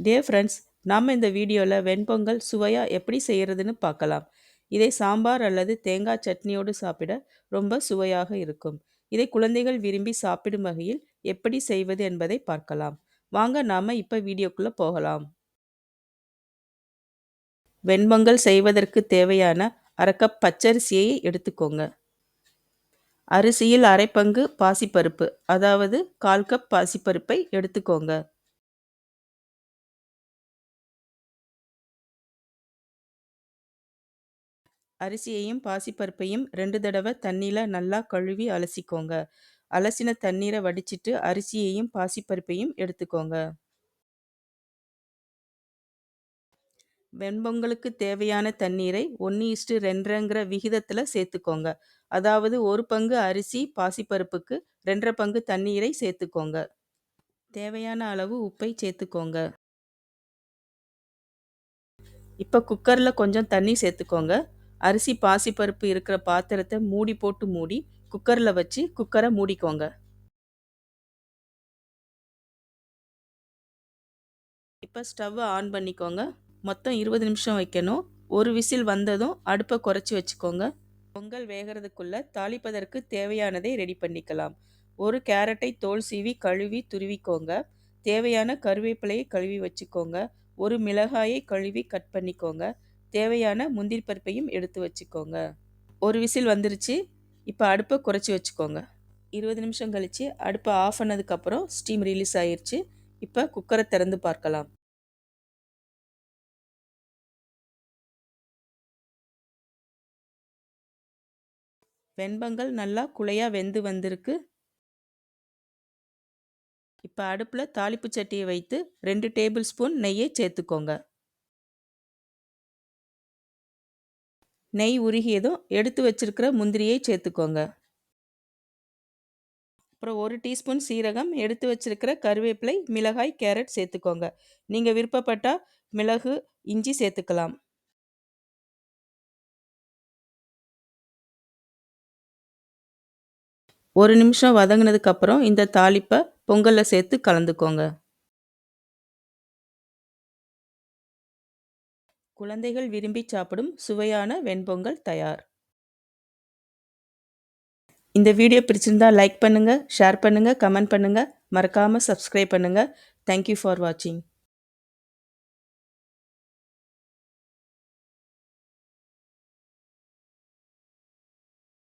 Day friends நாம் இந்த வீடியோவில் வெண்பொங்கல் சுவையாக எப்படி செய்கிறதுன்னு பார்க்கலாம். இதை சாம்பார் அல்லது தேங்காய் சட்னியோடு சாப்பிட ரொம்ப சுவையாக இருக்கும். இதை குழந்தைகள் விரும்பி சாப்பிடும் வகையில் எப்படி செய்வது என்பதை பார்க்கலாம். வாங்க நாம் இப்போ வீடியோக்குள்ளே போகலாம். வெண்பொங்கல் செய்வதற்கு தேவையான அரைக்கப் பச்சரிசியை எடுத்துக்கோங்க. அரிசியில் அரை பங்கு பாசிப்பருப்பு அதாவது கால் கப் பாசிப்பருப்பை எடுத்துக்கோங்க. அரிசியையும் பாசிப்பருப்பையும் ரெண்டு தடவை தண்ணியில் நல்லா கழுவி அலசிக்கோங்க. அலசின தண்ணீரை வடிச்சிட்டு அரிசியையும் பாசிப்பருப்பையும் எடுத்துக்கோங்க. வெண்பொங்கலுக்கு தேவையான தண்ணீரை ஒன்று இஷ்டு ரெண்டரைங்கிற விகிதத்தில் சேர்த்துக்கோங்க. அதாவது ஒரு பங்கு அரிசி பாசிப்பருப்புக்கு ரெண்டரை பங்கு தண்ணீரை சேர்த்துக்கோங்க. தேவையான அளவு உப்பை சேர்த்துக்கோங்க. இப்போ குக்கரில் கொஞ்சம் தண்ணி சேர்த்துக்கோங்க. அரிசி பாசிப்பருப்பு இருக்கிற பாத்திரத்தை மூடி போட்டு மூடி குக்கரில் வச்சு குக்கரை மூடிக்கோங்க. இப்போ ஸ்டவ்வை ஆன் பண்ணிக்கோங்க. மொத்தம் இருபது நிமிஷம் வைக்கணும். ஒரு விசில் வந்ததும் அடுப்பை குறைச்சி வச்சுக்கோங்க. பொங்கல் வேகிறதுக்குள்ளே தாளிப்பதற்கு தேவையானதை ரெடி பண்ணிக்கலாம். ஒரு கேரட்டை தோல் சீவி கழுவி துருவிக்கோங்க. தேவையான கருவேப்பிலையை கழுவி வச்சுக்கோங்க. ஒரு மிளகாயை கழுவி கட் பண்ணிக்கோங்க. தேவையான முந்திரி பருப்பையும் எடுத்து வச்சுக்கோங்க. ஒரு விசில் வந்துருச்சு. இப்போ அடுப்பை குறைச்சி வச்சுக்கோங்க. இருபது நிமிஷம் கழித்து அடுப்பை ஆஃப் பண்ணதுக்கப்புறம் ஸ்டீம் ரிலீஸ் ஆயிடுச்சு இப்போ குக்கரை திறந்து பார்க்கலாம். வெண்பங்கள் நல்லா குழையாக வெந்து வந்திருக்கு. இப்போ அடுப்பில் தாளிப்பு சட்டியை வைத்து ரெண்டு டேபிள் ஸ்பூன் நெய்யை சேர்த்துக்கோங்க. நெய் உருகியதும் எடுத்து வச்சிருக்கிற முந்திரியை சேர்த்துக்கோங்க. அப்புறம் ஒரு டீஸ்பூன் சீரகம் எடுத்து வச்சிருக்கிற கருவேப்பிலை மிளகாய் கேரட் சேர்த்துக்கோங்க. நீங்கள் விருப்பப்பட்டால் மிளகு இஞ்சி சேர்த்துக்கலாம். ஒரு நிமிஷம் வதங்கினதுக்கப்புறம் இந்த தாளிப்பை பொங்கலில் சேர்த்து கலந்துக்கோங்க. குழந்தைகள் விரும்பி சாப்பிடும் சுவையான வெண்பொங்கல் தயார். இந்த வீடியோ பிடிச்சிருந்தா லைக் பண்ணுங்கள் ஷேர் பண்ணுங்கள் கமெண்ட் பண்ணுங்கள் மறக்காமல் சப்ஸ்கிரைப் பண்ணுங்கள் தேங்க்யூ ஃபார் வாட்சிங்